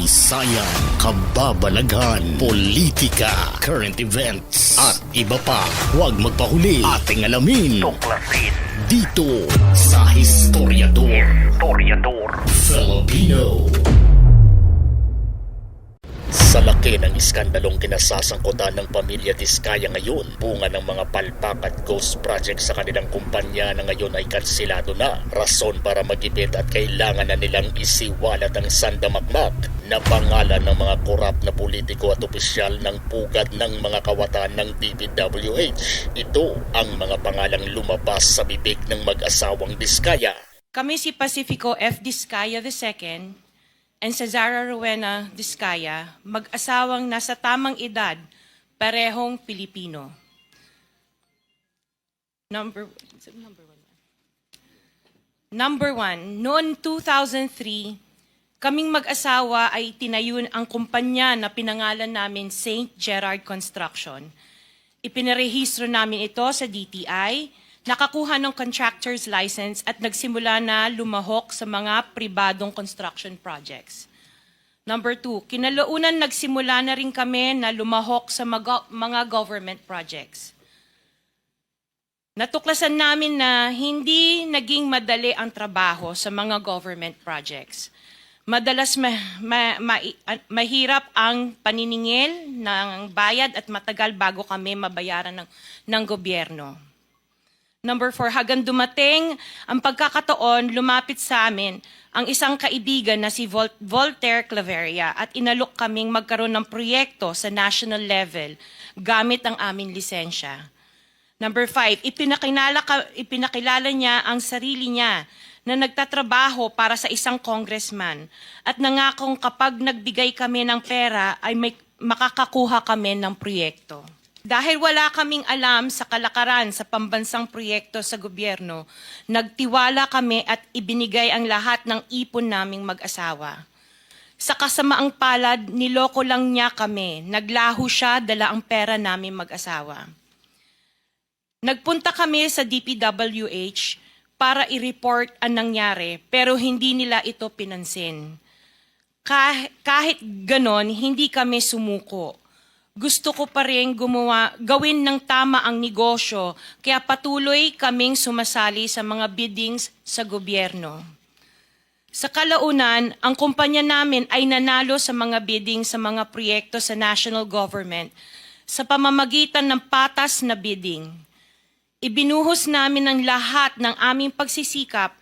kasaysayan, kababalaghan, politika, current events, at iba pa. Huwag magpahuli. Ating alamin Tuklasin. dito sa Historiador Historiador. Filipino. Sa laki ng iskandalong kinasasangkutan ng pamilya Diskaya ngayon, bunga ng mga palpak at ghost project sa kanilang kumpanya na ngayon ay kansilado na. Rason para magipit at kailangan na nilang isiwalat ang sandamakmak na pangalan ng mga korap na politiko at opisyal ng pugad ng mga kawatan ng DPWH. Ito ang mga pangalang lumabas sa bibig ng mag-asawang Diskaya. Kami si Pacifico F. Discaya II and Cesara Rowena Discaya, mag-asawang nasa tamang edad, parehong Pilipino. Number, number one. Number one, noon 2003, kaming mag-asawa ay tinayun ang kumpanya na pinangalan namin St. Gerard Construction. Ipinarehistro namin ito sa DTI, nakakuha ng contractor's license at nagsimula na lumahok sa mga pribadong construction projects. Number two, kinalaunan nagsimula na rin kami na lumahok sa mga government projects. Natuklasan namin na hindi naging madali ang trabaho sa mga government projects. Madalas ma- ma- ma- ah, mahirap ang paniningil ng bayad at matagal bago kami mabayaran ng, ng gobyerno. Number four, hagang dumating ang pagkakataon, lumapit sa amin ang isang kaibigan na si Vol- Voltaire Claveria at inalok kaming magkaroon ng proyekto sa national level gamit ang aming lisensya. Number five, ipinakilala, ka, ipinakilala niya ang sarili niya na nagtatrabaho para sa isang congressman at nangakong kapag nagbigay kami ng pera ay may, makakakuha kami ng proyekto. Dahil wala kaming alam sa kalakaran sa pambansang proyekto sa gobyerno, nagtiwala kami at ibinigay ang lahat ng ipon naming mag-asawa. Sa kasamaang palad, niloko lang niya kami. Naglaho siya, dala ang pera namin mag-asawa. Nagpunta kami sa DPWH para i-report ang nangyari pero hindi nila ito pinansin. Kah- kahit ganon, hindi kami sumuko. Gusto ko pa rin gumawa, gawin ng tama ang negosyo kaya patuloy kaming sumasali sa mga biddings sa gobyerno. Sa kalaunan, ang kumpanya namin ay nanalo sa mga bidding sa mga proyekto sa national government sa pamamagitan ng patas na bidding. Ibinuhos namin ang lahat ng aming pagsisikap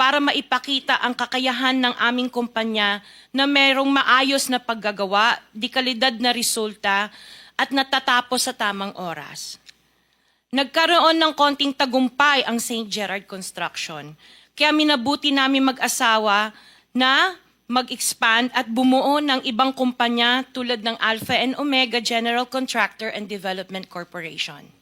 para maipakita ang kakayahan ng aming kumpanya na merong maayos na paggagawa, di kalidad na resulta, at natatapos sa tamang oras. Nagkaroon ng konting tagumpay ang St. Gerard Construction. Kaya minabuti namin mag-asawa na mag-expand at bumuo ng ibang kumpanya tulad ng Alpha and Omega General Contractor and Development Corporation.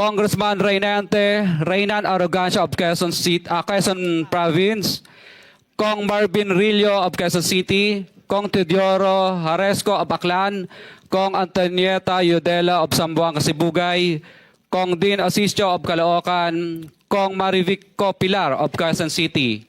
Congressman Reynante Reynan Arrogancia of Quezon, City, ah, Quezon Province, Kong Marvin Rillo of Quezon City, Kong Teodoro Haresco of Aklan, Kong Antonieta Yudela of Sambuanga, Sibugay, Kong Dean Asisio of Caloocan, Kong Marivic Pilar of Quezon City.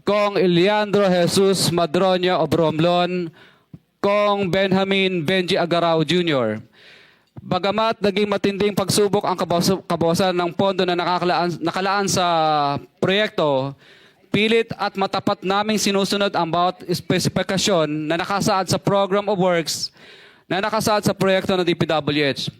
Kong Eliandro Jesus Madroño of Romblon, Kong Benjamin Benji Agarao Jr. Bagamat naging matinding pagsubok ang kabawasan ng pondo na nakalaan, nakalaan sa proyekto, pilit at matapat naming sinusunod ang bawat espesifikasyon na nakasaad sa Program of Works na nakasaad sa proyekto ng DPWH.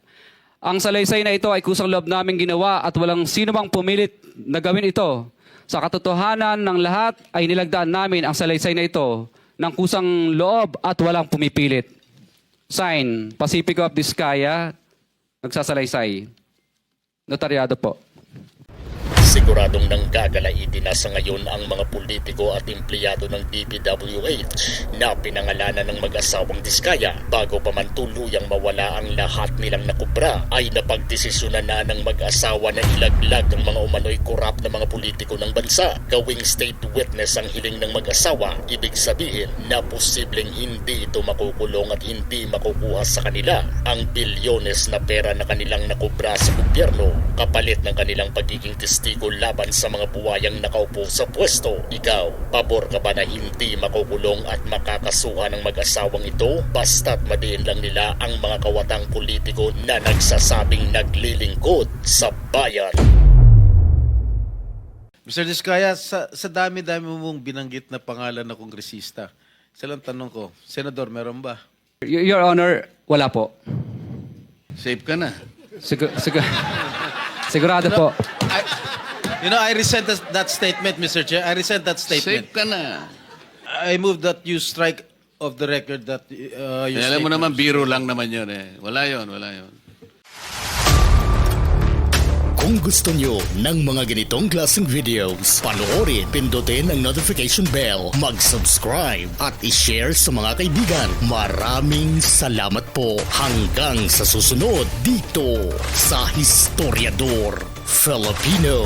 Ang salaysay na ito ay kusang loob namin ginawa at walang sino mang pumilit na gawin ito. Sa katotohanan ng lahat ay nilagdaan namin ang salaysay na ito ng kusang loob at walang pumipilit. Sign, Pacifico of Vizcaya, nagsasalaysay. Notaryado po. Siguradong nanggagalaiti na sa ngayon ang mga politiko at empleyado ng DPWH na pinangalanan ng mag-asawang diskaya bago pa man tuluyang mawala ang lahat nilang nakubra ay napagdesisyonan na ng mag-asawa na ilaglag ng mga umano'y korap na mga politiko ng bansa. Gawing state witness ang hiling ng mag-asawa, ibig sabihin na posibleng hindi ito makukulong at hindi makukuha sa kanila ang bilyones na pera na kanilang nakubra sa gobyerno kapalit ng kanilang pagiging testigo laban sa mga buwayang nakaupo sa pwesto. Ikaw, pabor ka ba na hindi makukulong at makakasuhan ng mag-asawang ito basta't madiin lang nila ang mga kawatang politiko na nagsasabing naglilingkod sa bayan? Mr. Diskaya, sa, sa dami-dami mong binanggit na pangalan na kongresista, isa lang tanong ko, Senador, meron ba? Y- Your Honor, wala po. Safe ka na. Sigur- sigur- sigurado po. I, you know, I resent that, statement, Mr. Chair. I resent that statement. Safe ka na. I move that you strike of the record that uh, you Eh, alam mo naman, biro lang naman yun eh. Wala yun, wala yun. Kung gusto nyo ng mga ganitong klaseng videos, panoorin, pindutin ang notification bell, mag-subscribe at i-share sa mga kaibigan. Maraming salamat po hanggang sa susunod dito sa Historiador Filipino.